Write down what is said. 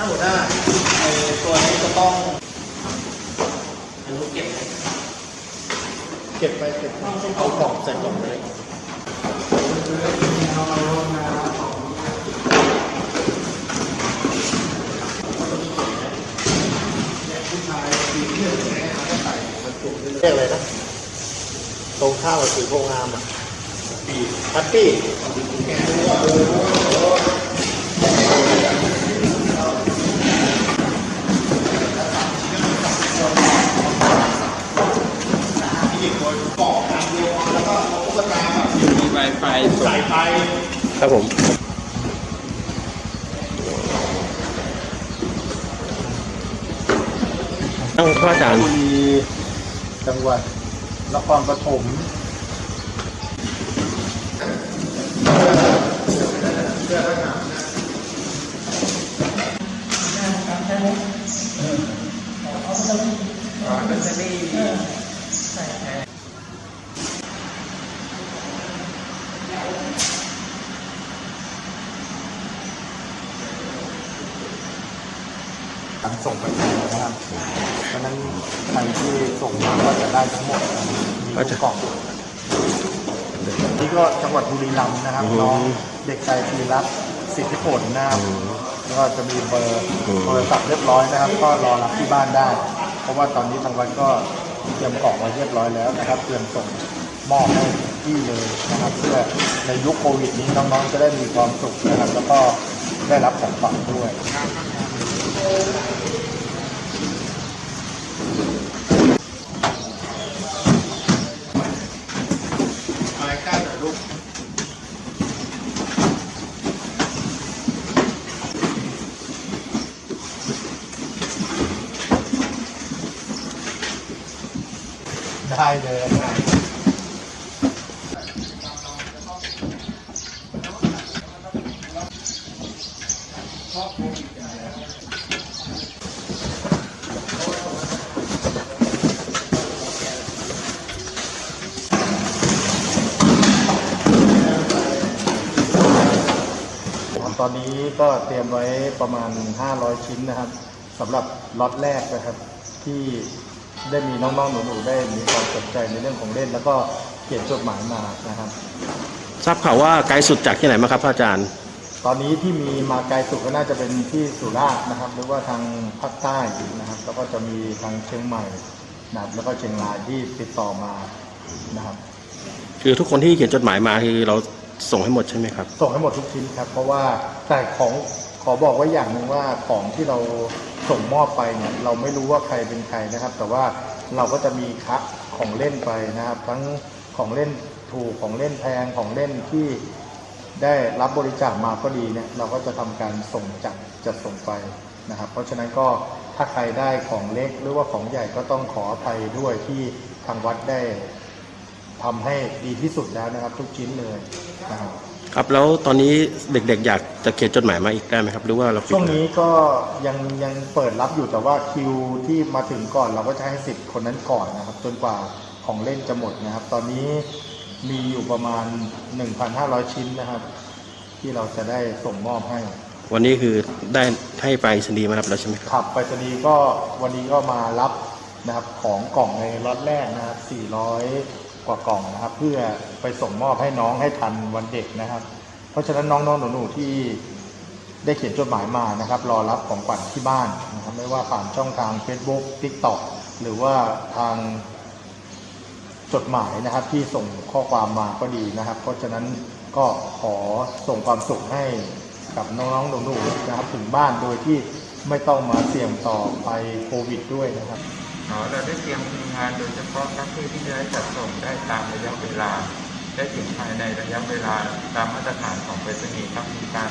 ถ้าหัวหน้าไอตัวนี้จะต้องรู้เก็บ เก็บไปเก็บเอากล่องใส่กล่องเลยเรียกอะไรนะ ตรงข้าวกับสีโพงามอะ ปีแฮป ปี้กล่องอันเดียวแล้วก็เอาตุ๊กตาแบบมีไวไฟใส่ไปครับผมต้องพ่ออาจารย์บุรีจังหวัดนครปฐมการส่ งไปนะครับเพราะฉะนั้นใครที่ส่งมาก็จะได้ทั้งหมดมีก็ทุจะกกล่องนี่ก็จังหวัดบุรีรัมย์นะครับอืมน้องเด็กชายธีรัตน์สิทธิผลนะครับแล้วก็จะมีเบอร์อืมโทรศัพท์เรียบร้อยนะครับ ก็รอรับที่บ้านได้ เพราะว่าตอนนี้ทางวัดก็เตรียมกล่องไว้เรียบร้อยแล้วนะครับ เตรียมส่งมอบให้ที่เลยนะครับ เพื่อในยุคโควิดนี้น้องๆจะได้มีความสุขนะครับ แล้วก็ได้รับของฝากด้วย อะไรใกล้หน่อยลูก ได้เลย ตอนนี้ก็เตรียมไว้ประมาณ 500 ชิ้นนะครับสำหรับล็อตแรกนะครับ ที่ได้มีน้องๆหนูๆได้มีความสนใจในเรื่องของเล่น แล้วก็เขียนจดหมายมานะครับ ทราบข่าวว่าไกลสุดจากที่ไหนมาครับพระอาจารย์ ตอนนี้ที่มีมาไกลสุดก็น่าจะเป็นที่สุราษฎร์นะครับ หรือว่าทางภาคใต้นะครับ แล้วก็จะมีทางเชียงใหม่นะครับแล้วก็เชียงรายที่ติดต่อมานะครับ คือทุกคนที่เขียนจดหมายมาคือเรา ส่งให้หมดใช่ไหมครับ ส่งให้หมดทุกชิ้นครับ เพราะว่าแต่ของขอบอกไว้อย่างหนึ่งว่าของที่เราส่งมอบไปเนี่ยเราไม่รู้ว่าใครเป็นใครนะครับ แต่ว่าเราก็จะมีคะของเล่นไปนะครับ ทั้งของเล่นถูกของเล่นแพงของเล่นที่ได้รับบริจาคมาก็ดีเนี่ยเราก็จะทำการส่งจัดจัดส่งไปนะครับ เพราะฉะนั้นก็ถ้าใครได้ของเล็กหรือว่าของใหญ่ก็ต้องขออภัยด้วยที่ทางวัดได้ ทำให้ดีที่สุดแล้วนะครับ ทุกชิ้นเลยนะครับครับแล้วตอนนี้เด็กๆ อยากจะเขียนจดหมายมาอีกได้ไหมครับ หรือว่าเราปิดช่วงแล้วนี้ก็ยังยังเปิดรับอยู่แต่ว่าคิวที่มาถึงก่อนเราก็จะให้สิทธิ์คนนั้นก่อนนะครับ จนกว่าของเล่นจะหมดนะครับ ตอนนี้มีอยู่ประมาณ 1,500 ชิ้นนะครับ ที่เราจะได้ส่งมอบให้ วันนี้คือได้ให้ไปสนีย์มารับแล้วใช่ไหมครับขับไปรษณีย์ก็วันนี้ก็มารับ นะครับของกล่องในล็อตแรกนะครับ 400 กว่ากล่องนะครับ เพื่อไปส่งมอบให้น้องให้ทันวันเด็กนะครับ เพราะฉะนั้นน้องๆหนูๆที่ได้เขียนจดหมายมานะครับ รอรับของขวัญที่บ้านนะครับ ไม่ว่าผ่านช่องทาง Facebook TikTok หรือว่าทางจดหมายนะครับที่ส่งข้อความมาก็ดีนะครับ เพราะฉะนั้นก็ขอส่งความสุขให้กับน้องๆหนูๆนะครับ ถึงบ้านโดยที่ไม่ต้องมาเสี่ยงต่อไปโควิดด้วยนะครับ อ๋อเราได้เตรียมทีมงานโดยเฉพาะครับเพื่อที่จะให้จัดส่งได้ตามระยะเวลา ได้ถึงภายในระยะเวลาตามมาตรฐานของไปรษณีย์ครับมีการ